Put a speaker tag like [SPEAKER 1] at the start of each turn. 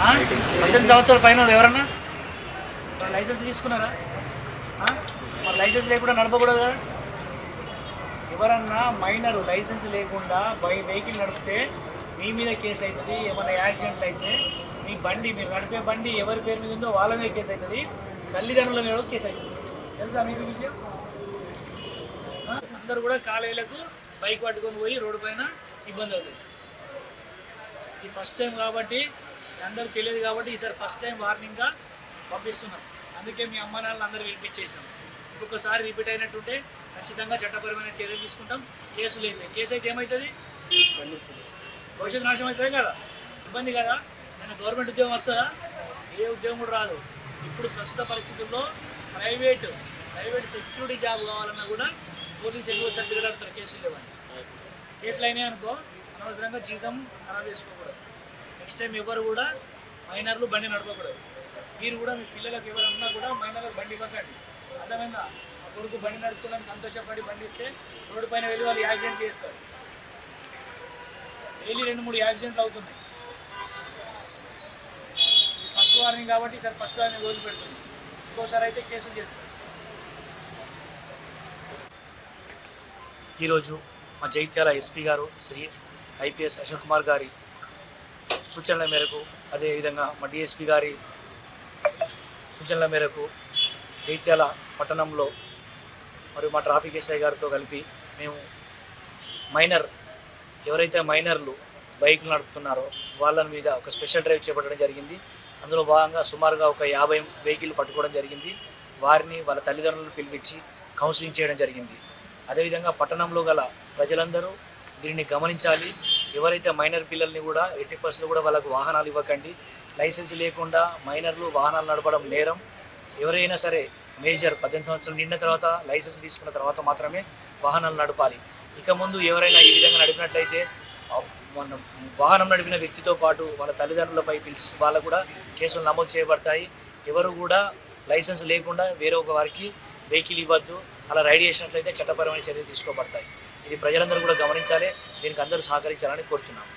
[SPEAKER 1] పద్దెనిమిది సంవత్సరాల పైన ఎవరన్నా? లైసెన్స్ తీసుకున్నారా? మరి లైసెన్స్ లేకుండా నడపకూడదు? కదా ఎవరన్నా మైనర్ లైసెన్స్ లేకుండా బై వెహికల్ నడిపితే మీ మీద కేసు అవుతుంది ఏమైనా యాక్సిడెంట్ అయితే మీ బండి మీరు నడిపే బండి ఎవరి పేరు మీద ఉందో వాళ్ళ మీద కేసు అవుతుంది తల్లిదండ్రుల మీద కేసు అవుతుంది తెలుసా మీకు విషయం? అందరు కూడా కాలేజీలకు బైక్ పట్టుకొని పోయి రోడ్డు పైన ఇబ్బంది అవుతుంది. ఇది ఫస్ట్ టైం కాబట్టి అందరికి తెలియదు కాబట్టి ఈసారి ఫస్ట్ టైం వార్నింగ్గా పంపిస్తున్నాం. అందుకే మీ అమ్మ నాన్నలు అందరూ పిలిపించేసినాం. ఇంకొకసారి రిపీట్ అయినట్టుంటే ఖచ్చితంగా చట్టపరమైన చర్యలు తీసుకుంటాం. కేసు లేదు. కేసు అయితే ఏమవుతుంది భవిష్యత్తు నాశనం అవుతుంది కదా? ఇబ్బంది కదా? నేను గవర్నమెంట్ ఉద్యోగం వస్తుందా? ఏ ఉద్యోగం కూడా రాదు. ఇప్పుడు ప్రస్తుత పరిస్థితుల్లో ప్రైవేట్ ప్రైవేట్ సెక్యూరిటీ జాబ్ కావాలన్నా కూడా పోలీస్ ఎక్కువ సర్టిఫికేట్ అడుగుతారు కేసులు లేవని. కేసులు అయినాయి అనుకో అనవసరంగా జీతం ఖరాబ్ చేసుకోకూడదు. నెక్స్ట్ టైం ఎవరు కూడా మైనర్లు బండి నడపకూడదు. మీరు కూడా మీ పిల్లలకు ఎవరన్నా కూడా మైనర్లకు బండి ఇవ్వకండి. అర్థమైందా? ఆ కొడుకు బండి నడుపుతున్నాను సంతోషపడి బండి ఇస్తే రోడ్డు పైన వెళ్ళి వాళ్ళు యాక్సిడెంట్ చేస్తారు. డైలీ రెండు మూడు యాక్సిడెంట్లు అవుతున్నాయి. ఫస్ట్ వార్నింగ్ కాబట్టి సార్ ఫస్ట్ వార్నింగ్ రోజు పెడుతుంది ఇంకోసారి అయితే కేసులు చేస్తారు ఈరోజు మా జైత్యాల ఎస్పీ గారు శ్రీ ఐపీఎస్ అశోక్ కుమార్ గారి సూచనల మేరకు అదేవిధంగా మా డిఎస్పీ గారి సూచనల మేరకు జైత్యాల పట్టణంలో మరియు మా ట్రాఫిక్ ఎస్ఐ గారితో కలిపి మేము మైనర్ ఎవరైతే మైనర్లు బైకులు నడుపుతున్నారో వాళ్ళ మీద ఒక స్పెషల్ డ్రైవ్ చేపట్టడం జరిగింది. అందులో భాగంగా సుమారుగా ఒక యాభై వెహికల్ పట్టుకోవడం జరిగింది. వారిని వాళ్ళ తల్లిదండ్రులను పిలిపించి కౌన్సిలింగ్ చేయడం జరిగింది. అదేవిధంగా పట్టణంలో గల ప్రజలందరూ దీనిని గమనించాలి. ఎవరైతే మైనర్ పిల్లల్ని కూడా ఎట్టి పర్సెంట్ కూడా వాళ్ళకు వాహనాలు ఇవ్వకండి. లైసెన్స్ లేకుండా మైనర్లు వాహనాలు నడపడం నేరం. ఎవరైనా సరే మేజర్ పద్దెనిమిది సంవత్సరాలు నిండిన తర్వాత లైసెన్స్ తీసుకున్న తర్వాత మాత్రమే వాహనాలు నడపాలి. ఇక ముందు ఎవరైనా ఈ విధంగా నడిపినట్లయితే మన వాహనం నడిపిన వ్యక్తితో పాటు వాళ్ళ తల్లిదండ్రులపై పిలిచి వాళ్ళకు కూడా కేసులు నమోదు చేయబడతాయి. ఎవరు కూడా లైసెన్స్ లేకుండా వేరే ఒక వారికి వెహికల్ ఇవ్వద్దు. అలా రైడ్ చేసినట్లయితే చట్టపరమైన చర్యలు తీసుకోబడతాయి. ఇది ప్రజలందరూ కూడా గమనించాలి దీనికి అందరూ సహకరించాలని కోరుచున్నాం